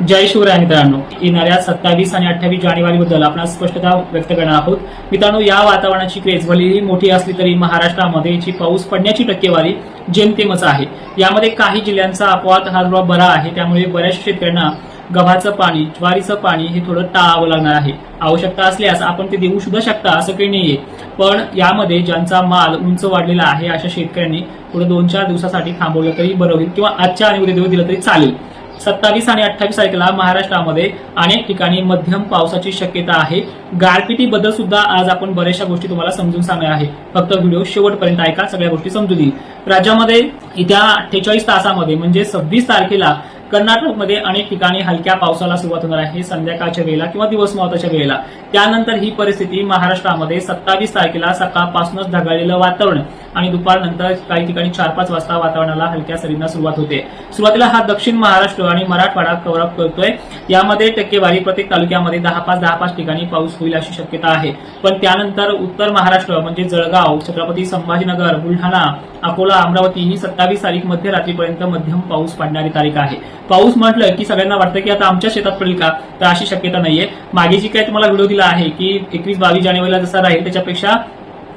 जय शिवराय मित्रांनो. येणाऱ्या सत्तावीस आणि अठ्ठावीस जानेवारी बद्दल आपण स्पष्टता व्यक्त करणार आहोत. मित्रांनो या वातावरणाची क्रेज भलेही मोठी असली तरी महाराष्ट्रामध्ये पाऊस पडण्याची टक्केवारी जेमतेमच आहे. यामध्ये काही जिल्ह्यांचा अपवाद हा थोडा बरा आहे. त्यामुळे बऱ्याच शेतकऱ्यांना गव्हाचं पाणी ज्वारीचं पाणी हे थोडं टाळावं लागणार आहे. आवश्यकता असल्यास आपण ते देऊ सुद्धा शकता असं काही नाहीये. पण यामध्ये ज्यांचा माल उंच वाढलेला आहे अशा शेतकऱ्यांनी थोडं दोन चार दिवसासाठी थांबवलं तरी बरं होईल किंवा आजच्या आणि उद्या दिवस दिलं तरी चालेल. सत्तावीस आणि अठ्ठावीस तारखेला महाराष्ट्रामध्ये अनेक ठिकाणी मध्यम पावसाची शक्यता आहे. गारपिटीबद्दल सुद्धा आज आपण बऱ्याचशा गोष्टी तुम्हाला समजून सांगणार आहे. फक्त व्हिडिओ शेवटपर्यंत ऐका सगळ्या गोष्टी समजू देईल. राज्यामध्ये येत्या अठ्ठेचाळीस तासामध्ये म्हणजे सव्वीस तारखेला कर्नाटकमध्ये अनेक ठिकाणी हलक्या पावसाला सुरुवात होणार आहे संध्याकाळच्या वेळेला किंवा दिवस महत्त्वाच्या वेळेला. त्यानंतर ही परिस्थिती महाराष्ट्रामध्ये सत्तावीस तारखेला सकाळपासूनच ढगाळलेलं वातावरण. आणि दुपारनंतर काही ठिकाणी चार पाच वाजता वातावरणाला हलक्या सरींना सुरुवात होते. सुरुवातीला हा दक्षिण महाराष्ट्र आणि मराठवाडा कव्हर अप करतोय. यामध्ये टक्केवारी प्रत्येक तालुक्यामध्ये दहा पाच दहा पाच ठिकाणी पाऊस होईल अशी शक्यता आहे. पण त्यानंतर उत्तर महाराष्ट्र म्हणजे जळगाव छत्रपती संभाजीनगर बुलढाणा अकोला अमरावती ही सत्तावीस तारीख मध्यरात्रीपर्यंत मध्यम पाऊस पडणारी तारीख आहे. पाऊस म्हटलं की सगळ्यांना वाटतं की आता आमच्या शेतात पडेल का? तर अशी शक्यता नाहीये. मागे जी काय तुम्हाला व्हिडिओ दिला आहे की एकवीस बावीस जानेवारीला जसा राहील त्याच्यापेक्षा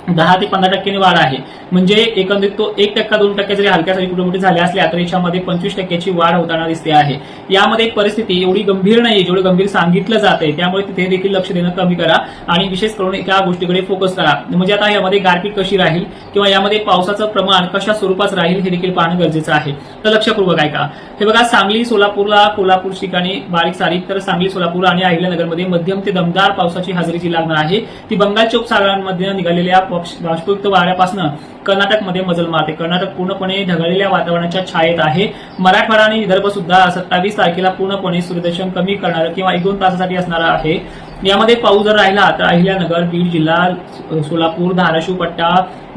दहा ते पंधरा टक्क्यांनी वाढ आहे. म्हणजे एकंदरीत तो एक टक्का दोन टक्के जरी हलक्या सरी कुठे मोठे झाल्या असल्या तर याच्यामध्ये पंचवीस टक्क्याची वाढ होताना दिसते आहे. यामध्ये परिस्थिती एवढी गंभीर नाही जेवढी गंभीर सांगितलं जात आहे त्यामुळे तिथे देखील लक्ष देणं कमी करा आणि विशेष करून त्या गोष्टीकडे फोकस करा. म्हणजे आता यामध्ये गारपीट कशी राहील किंवा यामध्ये पावसाचं प्रमाण कशा स्वरूपात राहील हे देखील पाहणं गरजेचं आहे. तर लक्षपूर्वक ऐका. हे बघा सांगली सोलापूरला कोल्हापूर ठिकाणी बारीक सारीक तर सांगली सोलापूर आणि अहिल्यानगरमध्ये मध्यम ते दमदार पावसाची हजेरी लागणार आहे ती बंगालच्या उपसागरांमध्ये निघालेल्या बाष्पयुक्त वाऱ्यापासून कर्नाटकमध्ये मजल मारते कर्नाटक पूर्णपणे ढगाळलेल्या वातावरणाच्या छायेत आहे. मराठवाडा आणि विदर्भ सुद्धा सत्तावीस तारखेला पूर्णपणे सूर्यदर्शन कमी करणारं किंवा एक दोन तासासाठी असणार आहे. यामध्ये पाऊस जर राहिला तर अहिल्यानगर बीड जिल्हा सोलापूर धाराशिव पट्टा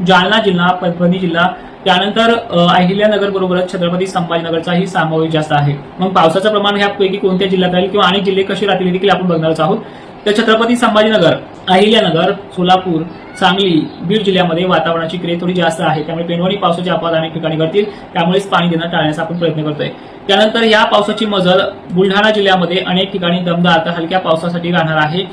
जालना जिल्हा परभणी जिल्हा त्यानंतर अहिल्यानगर बरोबरच छत्रपती संभाजीनगरचाही समावेश जास्त आहे. मग पावसाचं प्रमाण ह्यापैकी कोणत्या जिल्ह्यात राहील किंवा अनेक जिल्हे कसे राहतील देखील आपण बघणारच आहोत. तर छत्रपती संभाजीनगर अहिल्यानगर सोलापूर सांगली बीड जिल्ह्यामध्ये वातावरणाची क्रिया थोडी जास्त आहे. त्यामुळे पेनवणी पावसाचे अपवाद अनेक ठिकाणी घडतील. त्यामुळेच पाणी देणं टाळण्याचा आपण प्रयत्न करतोय. त्यानंतर या पावसाची मजल बुलढाणा जिल्ह्यामध्ये अनेक ठिकाणी दमदार तर हलक्या पावसासाठी राहणार आहे.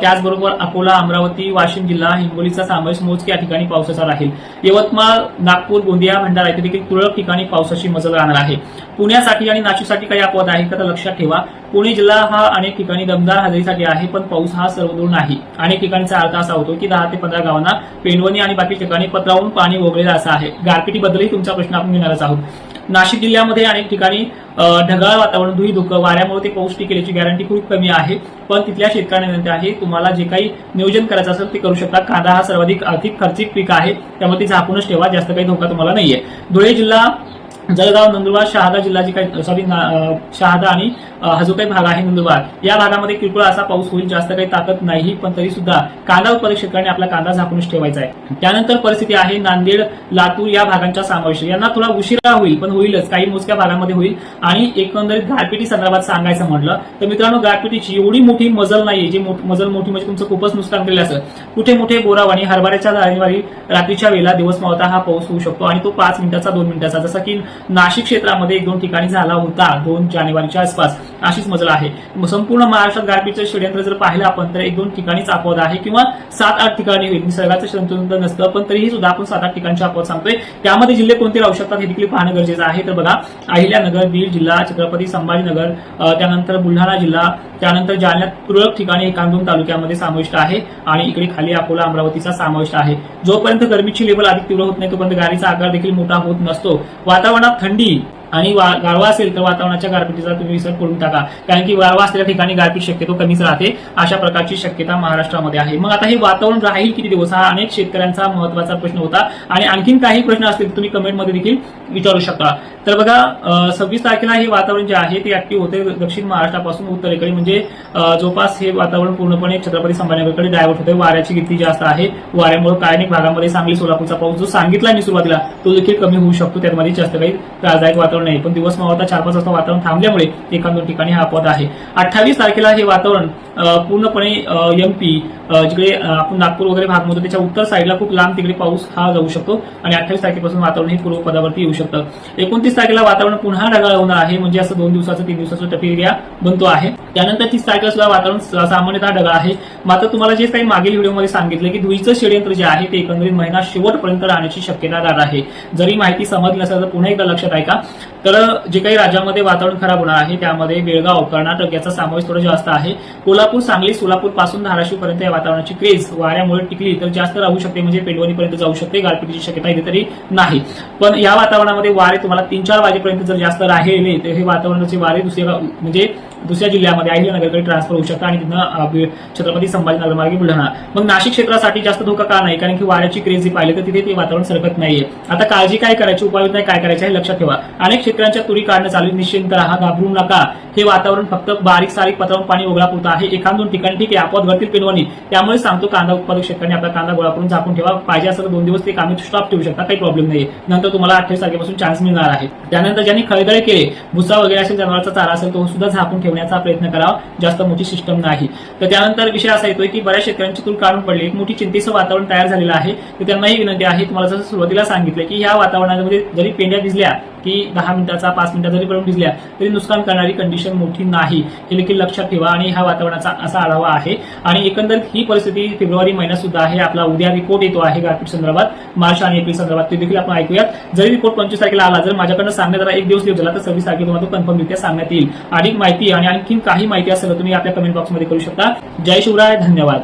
त्याचबरोबर अकोला अमरावती वाशिम जिल्हा हिंगोलीचा समावेश मोजक्या ठिकाणी पावसाचा राहील. यवतमाळ नागपूर गोंदिया भंडारा इथे देखील तुरळक ठिकाणी पावसाची मजल राहणार आहे. पुण्यासाठी आणि नाशिकसाठी काही अपवाद आहे का तर लक्षात ठेवा पुणे जिल्हा हा अनेक ठिकाणी दमदार हजेरीसाठी आहे पण पाऊस हा सर्वदूर नाही. अनेक ठिकाणचा अर्थ असा होतो की दहा ते पंधरा गावांना पेंडवणी आणि बाकी ठिकाणी पत्रावून पाणी वगळलेलं असं आहे. गारपिटीबद्दलही तुमचा प्रश्न आपण घेणारच आहोत. नाशिक जिल्ह्यामध्ये अनेक ठिकाणी ढगाळ वातावरण धुई धुकं वाऱ्यामुळे ते पाऊस टिकेल्याची गॅरंटी खूप कमी आहे. पण तिथल्या शेतकऱ्यांना विनंती आहे तुम्हाला जे काही नियोजन करायचं असेल ते करू शकता. कांदा हा सर्वाधिक आर्थिक खर्चिक पीक आहे त्यामुळे ते झाकूनच ठेवा जास्त काही धोका तुम्हाला नाहीये. धुळे जिल्हा जळगाव नंदुरबार शहादा जिल्हा जी काही सॉरी शहादा आणि हा जो काही भाग आहे नंदुरबार या भागामध्ये किरकोळ असा पाऊस होईल जास्त काही ताकद नाही पण तरी सुद्धा कांदा उत्पादक शेतकऱ्यांनी आपला कांदा झाकूनच ठेवायचा आहे. त्यानंतर परिस्थिती आहे नांदेड लातूर या भागांचा समावेश. यांना थोडा उशिरा होईल पण होईलच. काही मोजक्या भागामध्ये होईल. आणि एकंदरीत गारपिटी संदर्भात सांगायचं म्हटलं तर मित्रांनो गारपिटीची एवढी मोठी मजल नाहीये जी मोठ- मजल मोठी म्हणजे तुमचं खूपच नुकसान केलेलं असं कुठे मोठे बोराव आणि हरभऱ्याच्या जानेवारी रात्रीच्या वेळेला दिवस मावता हा पाऊस होऊ शकतो. आणि तो पाच मिनिटाचा दोन मिनिटाचा. जसा की नाशिक क्षेत्रामध्ये एक दोन ठिकाणी झाला होता दोन जानेवारीच्या आसपास. अशीच मजल आहे. संपूर्ण महाराष्ट्रात गारपीटचं षडयंत्र जर पाहिलं आपण तर एक दोन ठिकाणीच अपवाद आहे किंवा सात आठ ठिकाणी होईल. निसर्गाचं षडयंत्र नसतं पण तरीही सुद्धा आपण सात आठ ठिकाणची अपवाद सांगतोय. त्यामध्ये जिल्हे कोणते राहू शकतात हे देखील पाहणं गरजेचं आहे. तर बघा अहिल्यानगर बीड जिल्हा छत्रपती संभाजीनगर त्यानंतर बुलढाणा जिल्हा त्यानंतर जालन्यात तुरळक ठिकाणी कांदून तालुक्यामध्ये समाविष्ट आहे आणि इकडे खाली अकोला अमरावतीचा समाविष्ट आहे. जोपर्यंत गरमीची लेवल अधिक तीव्र होत नाही तोपर्यंत गाडीचा आकार देखील मोठा होत नसतो. वातावरणात थंडी आणि वा- गारवा असेल तर वातावरणाच्या गारपिटीचा तुम्ही विसर करून टाका. कारण की गारवा असलेल्या ठिकाणी गारपीट शक्यतो कमीच राहते. अशा प्रकारची शक्यता महाराष्ट्रामध्ये आहे. मग आता हे वातावरण राहील किती दिवस? हा अनेक शेतकऱ्यांचा महत्त्वाचा प्रश्न होता. आणि आणखीन काही प्रश्न असतील तुम्ही कमेंटमध्ये देखील विचारू शकता. तर बघा सव्वीस तारखेला हे वातावरण जे आहे ते ऍक्टिव्ह होते दक्षिण महाराष्ट्रापासून उत्तरेकडे. म्हणजे अ, जवळपास हे वातावरण पूर्णपणे छत्रपती संभाजीनगरकडे डायव्हर्ट होते. वाऱ्याची गती जास्त आहे. वाऱ्यामुळे काय अनेक भागामध्ये सांगली सोलापूरचा पाऊस जो सांगितला मी सुरुवातीला तो देखील कमी होऊ शकतो. त्यामध्ये जास्त काही त्रासदायक वातावरण वातावरण आहे. पण दिवस मावळता चार पाच वाजता वातावरण थांबल्यामुळे एका दोन ठिकाणी हा अपवाद आहे. अठ्ठावीस तारखेला हे वातावरण पूर्णपणे एमपी जिकडे आपण नागपूर वगैरे भाग म्हणतो त्याच्या उत्तर साईडला खूप लांब तिकडे पाऊस हा जाऊ शकतो आणि अठ्ठावीस तारखेपासून वातावरण हे पूर्व पदावरती येऊ शकतं. एकोणतीस तारखेला वातावरण पुन्हा ढगाळ होणार आहे. म्हणजे असं दोन दिवसाचं तीन दिवसाचं टपिरिया बनतो आहे. त्यानंतर तीस तारखेला सुद्धा वातावरण सामान्यतः ढगाळ आहे. मात्र तुम्हाला जे काही मागील व्हिडिओमध्ये सांगितलं की धुईचं षडयंत्र जे आहे ते एकंदरीत महिना शेवटपर्यंत राहण्याची शक्यता राहणार आहे. जरी माहिती समजली असेल तर पुन्हा एकदा लक्षात आहे का तर जे काही राज्यामध्ये वातावरण खराब होणार आहे त्यामध्ये बेळगाव कर्नाटक याचा समावेश थोडा जास्त आहे. कोल्हापूर सांगली सोलापूरपासून धाराशिव पर्यंत या वातावरणाची क्रेज वाऱ्यामुळे टिकली तर जास्त राहू शकते म्हणजे पेंडवणीपर्यंत जाऊ शकते गारपिटीची शक्यता इथे तरी नाही. पण या वातावरणामध्ये वारे तुम्हाला तीन चार वाजेपर्यंत जर जास्त राहिले तर हे वातावरणाचे वारे दुसऱ्या म्हणजे दुसऱ्या जिल्ह्यामध्ये अहिल्यानगरकडे ट्रान्सफर होऊ शकतात आणि तिथं छत्रपती संभाजीनगर मार्गे बुलढाणा मग नाशिक क्षेत्रासाठी जास्त धोका का नाही? कारण की वाऱ्याची क्रेज जी पाहिली तर तिथे ते वातावरण सरकत नाहीये. आता काळजी काय करायची उपाययोजना काय करायची हे लक्षात ठेवा. अनेक क्षेत्रांच्या तुरी काढणं चालू निश्चिंत राहा घाबरू नका. हे वातावरण फक्त बारीक सारीक पत्रावरून पाणी ओघळापुरतं आहे. एखाद दोन ठिकाणी ठीक आहे. अपवाद घडतील पेनवणी. त्यामुळे सांगतो कांदा उत्पादक शेतकऱ्यांनी आपला कांदा गोळा करून झाकून ठेवा. पाहिजे असेल तर दोन दिवस ते कामी स्टॉप ठेवू शकता. काही प्रॉब्लेम नाही नंतर तुम्हाला अठ्ठावीस तारखेपासून चान्स मिळणार आहे. त्यानंतर ज्यांनी खळदळे केले भुसा वगैरे असेल जनावरचा चारा असेल तो सुद्धा झाकून ठेवा. ठेवण्याचा प्रयत्न करावा. जास्त मोठी सिस्टम नाही. तर त्यानंतर विषय असा येतोय की बऱ्याच शेतकऱ्यांची तूर काढून पडली. एक मोठी चिंतेचं वातावरण तयार झालेलं आहे. तर त्यांना ही विनंती आहे. तुम्हाला जसं सुरुवातीला सांगितलं की ह्या वातावरणामध्ये जरी पेंड्या भिजल्या की दहा मिनिटाचा पाच मिनिटाचा जरी पडून भिजल्या तरी नुकसान करणारी कंडिशन मोठी नाही. हे देखील लक्षात ठेवा आणि ह्या वातावरणाचा असा आढावा आहे. आणि एकंदरीत ही परिस्थिती फेब्रुवारी महिन्यात सुद्धा आहे. आपला उद्या रिपोर्ट येतो आहे गारपीट संदर्भात. मार्च आणि एप्रिल संदर्भात ते देखील आपण ऐकूयात. जरी रिपोर्ट पंचवीस तारखेला आला जर माझ्याकडनं सांगण्यात आला एक दिवस लेट झाला तर सव्वीस तारखेला तुम्हाला तो कन्फर्मरित्या सांगण्यात येईल. अधिक माहिती आणि आणखी काही माहिती असेल तर तुम्ही आपल्या कमेंट बॉक्समध्ये करू शकता. जय शिवराय धन्यवाद.